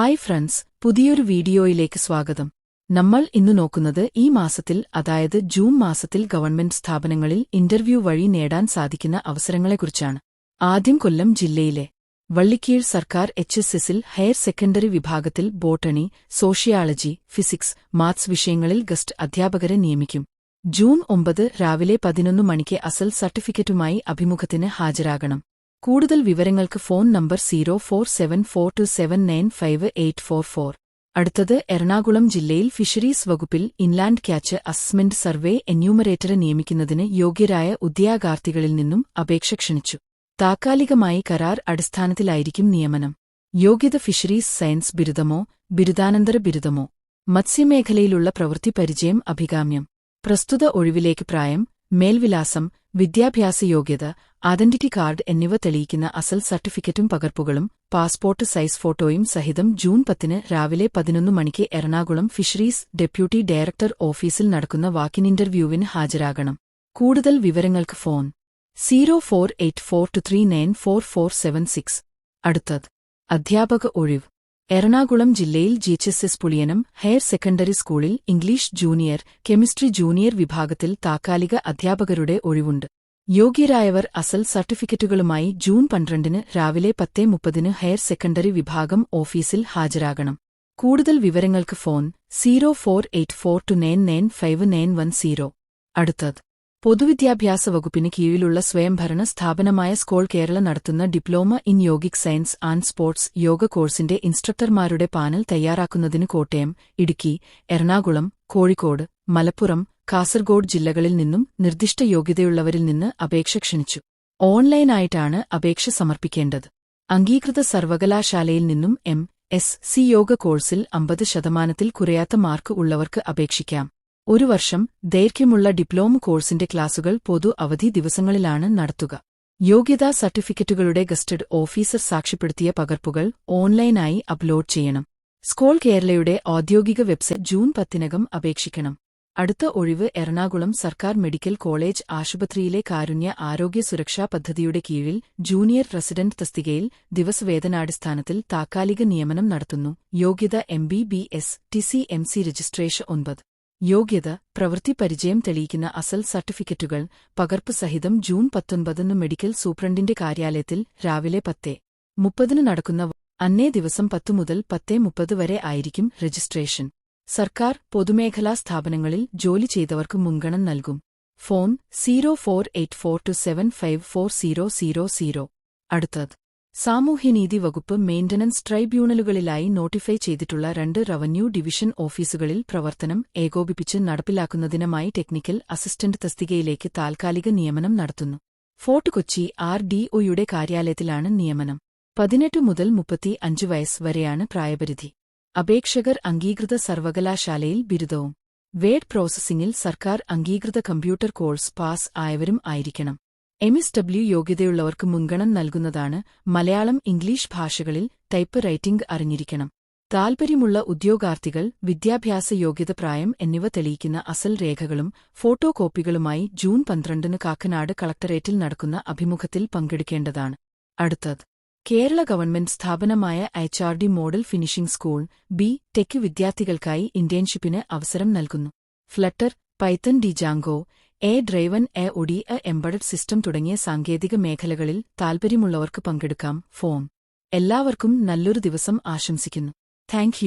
Hi friends പുതിയൊരു വീഡിയോയിലേക്ക് സ്വാഗതം. നമ്മൾ ഇന്ന് നോക്കുന്നത് ഈ മാസത്തിൽ അതായത് ജൂൺ മാസത്തിൽ ഗവൺമെന്റ് സ്ഥാപനങ്ങളിൽ ഇന്റർവ്യൂ വഴി നേടാൻ സാധിക്കുന്ന അവസരങ്ങളെക്കുറിച്ചാണ്. ആദ്യം കൊല്ലം ജില്ലയിലെ വള്ളിക്കീഴ് സർക്കാർ എച്ച് എസ് എസിൽ ഹയർ സെക്കൻഡറി വിഭാഗത്തിൽ ബോട്ടണി സോഷ്യാളജി ഫിസിക്സ് മാത്സ് വിഷയങ്ങളിൽ ഗസ്റ്റ് അധ്യാപകരെ നിയമിക്കും. ജൂൺ ഒമ്പത് രാവിലെ പതിനൊന്ന് മണിക്ക് അസൽ സർട്ടിഫിക്കറ്റുമായി അഭിമുഖത്തിന് ഹാജരാകണം. കൂടുതൽ വിവരങ്ങൾക്ക് phone number zero four seven four two seven nine five eight four four. അടുത്തത് എറണാകുളം ജില്ലയിൽ ഫിഷറീസ് വകുപ്പിൽ ഇൻലാൻഡ് ക്യാച്ച് അസ്മെന്റ് സർവേ എന്യൂമറേറ്ററെ നിയമിക്കുന്നതിന് യോഗ്യരായ ഉദ്യോഗാർത്ഥികളിൽ നിന്നും അപേക്ഷ ക്ഷണിച്ചു. താൽക്കാലികമായി കരാർ അടിസ്ഥാനത്തിലായിരിക്കും നിയമനം. യോഗ്യത ഫിഷറീസ് സയൻസ് ബിരുദമോ ബിരുദാനന്തര ബിരുദമോ മത്സ്യമേഖലയിലുള്ള പ്രവൃത്തി പരിചയം അഭികാമ്യം പ്രസ്തുത ഒഴിവിലേക്ക് പ്രായം മേൽവിലാസം വിദ്യാഭ്യാസ യോഗ്യത ഐഡന്റിറ്റി കാർഡ് എന്നിവ തെളിയിക്കുന്ന അസൽ സർട്ടിഫിക്കറ്റും പകർപ്പുകളും പാസ്പോർട്ട് സൈസ് ഫോട്ടോയും സഹിതം ജൂൺ പത്തിന് രാവിലെ പതിനൊന്ന് മണിക്ക് എറണാകുളം ഫിഷറീസ് ഡെപ്യൂട്ടി ഡയറക്ടർ ഓഫീസിൽ നടക്കുന്ന വാക്കിൻ ഇന്റർവ്യൂവിന് ഹാജരാകണം. കൂടുതൽ വിവരങ്ങൾക്ക് phone zero four eight four two three nine four four seven six. അടുത്തത് അധ്യാപക ഒഴിവ്. എറണാകുളം ജില്ലയിൽ G H S Puliyanam higher secondary സ്കൂളിൽ ഇംഗ്ലീഷ് ജൂനിയർ കെമിസ്ട്രി ജൂനിയർ വിഭാഗത്തിൽ താക്കാലിക അധ്യാപകരുടെ ഒഴിവുണ്ട്. യോഗ്യരായവർ അസൽ സർട്ടിഫിക്കറ്റുകളുമായി ജൂൺ പന്ത്രണ്ടിന് രാവിലെ പത്തേ മുപ്പതിന് ഹയർ സെക്കൻഡറി വിഭാഗം ഓഫീസിൽ ഹാജരാകണം. കൂടുതൽ വിവരങ്ങൾക്ക് phone zero four eight four two nine nine five nine one zero. അടുത്തത്. പൊതുവിദ്യാഭ്യാസ വകുപ്പിന് കീഴിലുള്ള സ്വയംഭരണ സ്ഥാപനമായ സ്കോൾ കേരള നടത്തുന്ന diploma in yogic science and sports yoga കോഴ്സിന്റെ ഇൻസ്ട്രക്ടർമാരുടെ പാനൽ തയ്യാറാക്കുന്നതിന് കോട്ടയം ഇടുക്കി എറണാകുളം കോഴിക്കോട് മലപ്പുറം കാസർഗോഡ് ജില്ലകളിൽ നിന്നും നിർദ്ദിഷ്ട യോഗ്യതയുള്ളവരിൽ നിന്ന് അപേക്ഷ ക്ഷണിച്ചു. ഓൺലൈനായിട്ടാണ് അപേക്ഷ സമർപ്പിക്കേണ്ടത്. അംഗീകൃത സർവകലാശാലയിൽ നിന്നും എം. എസ്. സി. യോഗ കോഴ്സിൽ അമ്പത് ശതമാനത്തിൽ കുറയാത്ത മാർക്ക് ഉള്ളവർക്ക് അപേക്ഷിക്കാം. ഒരു വർഷം ദൈർഘ്യമുള്ള ഡിപ്ലോമ കോഴ്സിന്റെ ക്ലാസുകൾ പൊതു അവധി ദിവസങ്ങളിലാണ് നടത്തുക. യോഗ്യതാ സർട്ടിഫിക്കറ്റുകളുടെ ഗസ്റ്റഡ് ഓഫീസർ സാക്ഷ്യപ്പെടുത്തിയ പകർപ്പുകൾ ഓൺലൈനായി അപ്ലോഡ് ചെയ്യണം. സ്കോൾ കേരളയുടെ ഔദ്യോഗിക വെബ്സൈറ്റ് ജൂൺ പത്തിനകം അപേക്ഷിക്കണം. അടുത്ത ഒഴിവ് എറണാകുളം സർക്കാർ മെഡിക്കൽ കോളേജ് ആശുപത്രിയിലെ കാരുണ്യ ആരോഗ്യ സുരക്ഷാ പദ്ധതിയുടെ കീഴിൽ ജൂനിയർ റസിഡന്റ് തസ്തികയിൽ ദിവസവേതനാടിസ്ഥാനത്തിൽ താക്കാലിക നിയമനം നടത്തുന്നു. യോഗ്യത M B B S T C M C registration ഒൻപത്. യോഗ്യത പ്രവൃത്തി പരിചയം തെളിയിക്കുന്ന അസൽ സർട്ടിഫിക്കറ്റുകൾ പകർപ്പ് സഹിതം ജൂൺ പത്തൊൻപതിന് മെഡിക്കൽ സൂപ്രണ്ടിന്റെ കാര്യാലയത്തിൽ രാവിലെ പത്തേ. മുപ്പതിന് നടക്കുന്ന അന്നേ ദിവസം പത്തു മുതൽ പത്തേ മുപ്പത് വരെ ആയിരിക്കും രജിസ്ട്രേഷൻ. സർക്കാർ പൊതുമേഖലാ സ്ഥാപനങ്ങളിൽ ജോലി ചെയ്തവർക്ക് മുൻഗണന നൽകും. Phone zero four eight four two seven five four zero zero zero. അടുത്തത് സാമൂഹ്യനീതി വകുപ്പ് മെയിന്റനൻസ് ട്രൈബ്യൂണലുകളിലായി നോട്ടിഫൈ ചെയ്തിട്ടുള്ള രണ്ട് റവന്യൂ ഡിവിഷൻ ഓഫീസുകളിൽ പ്രവർത്തനം ഏകോപിപ്പിച്ച് നടപ്പിലാക്കുന്നതിനുമായി ടെക്നിക്കൽ അസിസ്റ്റന്റ് തസ്തികയിലേക്ക് താൽക്കാലിക നിയമനം നടത്തുന്നു. ഫോർട്ട് കൊച്ചി ആർ ഡി ഒയുടെ കാര്യാലയത്തിലാണ് നിയമനം. പതിനെട്ട് മുതൽ മുപ്പത്തി അഞ്ച് വയസ്സ് വരെയാണ് പ്രായപരിധി. അപേക്ഷകർ അംഗീകൃത സർവകലാശാലയിൽ ബിരുദവും. വേഡ് പ്രോസസ്സിംഗിൽ സർക്കാർ അംഗീകൃത കമ്പ്യൂട്ടർ കോഴ്സ് പാസ് ആയവരും ആയിരിക്കണം. എം എസ് ഡബ്ല്യു യോഗ്യതയുള്ളവർക്ക് മുൻഗണന നൽകുന്നതാണ് മലയാളം ഇംഗ്ലീഷ് ഭാഷകളിൽ ടൈപ്പ് റൈറ്റിംഗ് അറിഞ്ഞിരിക്കണം. താൽപര്യമുള്ള ഉദ്യോഗാർത്ഥികൾ വിദ്യാഭ്യാസ യോഗ്യത പ്രായം എന്നിവ തെളിയിക്കുന്ന അസൽ രേഖകളും ഫോട്ടോ കോപ്പികളുമായി ജൂൺ പന്ത്രണ്ടിന് കാക്കനാട് കളക്ടറേറ്റിൽ നടക്കുന്ന അഭിമുഖത്തിൽ പങ്കെടുക്കേണ്ടതാണ്. അടുത്തത് കേരള ഗവൺമെന്റ് സ്ഥാപനമായ H R D model finishing school B tech വിദ്യാർത്ഥികൾക്കായി ഇന്റേൺഷിപ്പിന് അവസരം നൽകുന്നു. Flutter Python D Django A driven A O D A embedded system തുടങ്ങിയ സാങ്കേതിക മേഖലകളിൽ താൽപര്യമുള്ളവർക്ക് പങ്കെടുക്കാം. ഫോം. എല്ലാവർക്കും നല്ലൊരു ദിവസം ആശംസിക്കുന്നു. താങ്ക്